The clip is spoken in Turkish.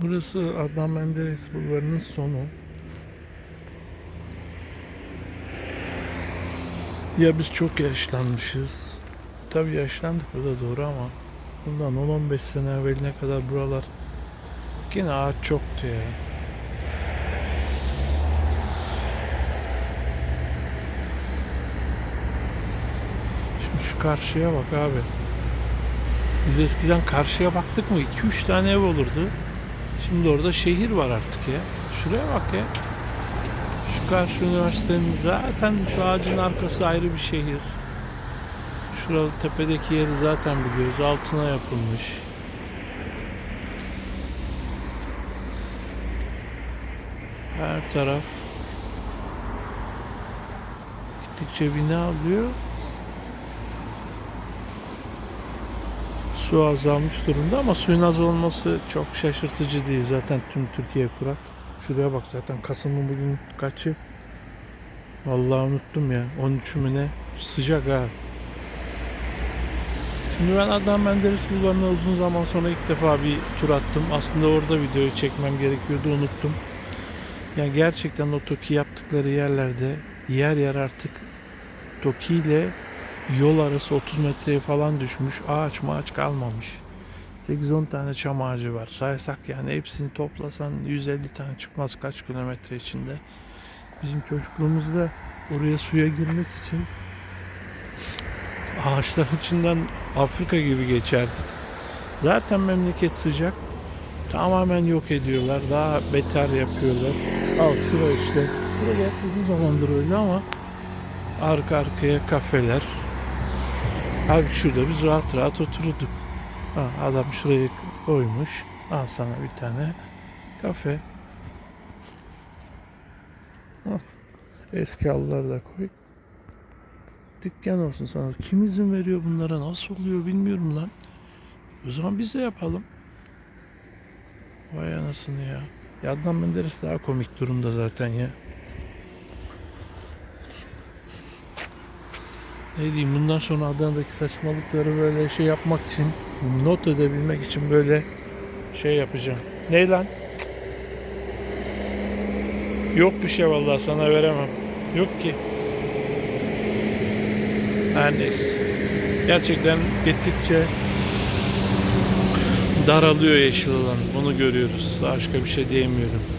Burası Adnan Menderes Bulvarı'nın sonu. Ya biz çok yaşlanmışız. Tabii yaşlandık o da doğru ama bundan 10-15 sene evveline kadar buralar yine ağaç çoktu ya. Şimdi şu karşıya bak abi. Biz eskiden karşıya baktık mı 2-3 tane ev olurdu. Şimdi orada şehir var artık ya. Şuraya bak ya. Şu karşı üniversitenin zaten şu ağacın arkası ayrı bir şehir. Şuralı tepedeki yeri zaten biliyoruz. Altına yapılmış. Her taraf gittikçe bina alıyor. Su azalmış durumda ama suyun az olması çok şaşırtıcı değil. Zaten tüm Türkiye kurak. Şuraya bak zaten Kasım'ın bugün kaçı? Vallahi unuttum ya. 13 mü ne? Sıcak ha. Şimdi ben Adnan Menderes Bulvarı'na uzun zaman sonra ilk defa bir tur attım. Aslında orada videoyu çekmem gerekiyordu unuttum. Yani gerçekten o TOKİ yaptıkları yerlerde yer yer artık TOKİ ile yol arası 30 metreye falan düşmüş. Ağaç mağaç kalmamış. 8-10 tane çam ağacı var. Saysak yani hepsini toplasan 150 tane çıkmaz kaç kilometre içinde. Bizim çocukluğumuzda oraya suya girmek için ağaçların içinden Afrika gibi geçerdik. Zaten memleket sıcak. Tamamen yok ediyorlar. Daha beter yapıyorlar. Al şura işte. Şura gerçi uzun zamandır öyle ama arka arkaya kafeler. Abi şurada biz rahat rahat otururduk. Ha, adam şurayı koymuş. Al sana bir tane kafe. Hah, Eski halıları da koy. Dükkan olsun sana. Kim izin veriyor bunlara? Nasıl oluyor bilmiyorum lan. O zaman biz de yapalım. Vay anasını ya. Ya Adnan Menderes daha komik durumda zaten ya. Ne diyeyim bundan sonra Adana'daki saçmalıkları böyle şey yapmak için not edebilmek için böyle şey yapacağım. Ne lan? Yok bir şey vallahi sana veremem. Yok ki. Her neyse. Gerçekten gittikçe daralıyor yeşil alan. Bunu görüyoruz. Başka bir şey diyemiyorum.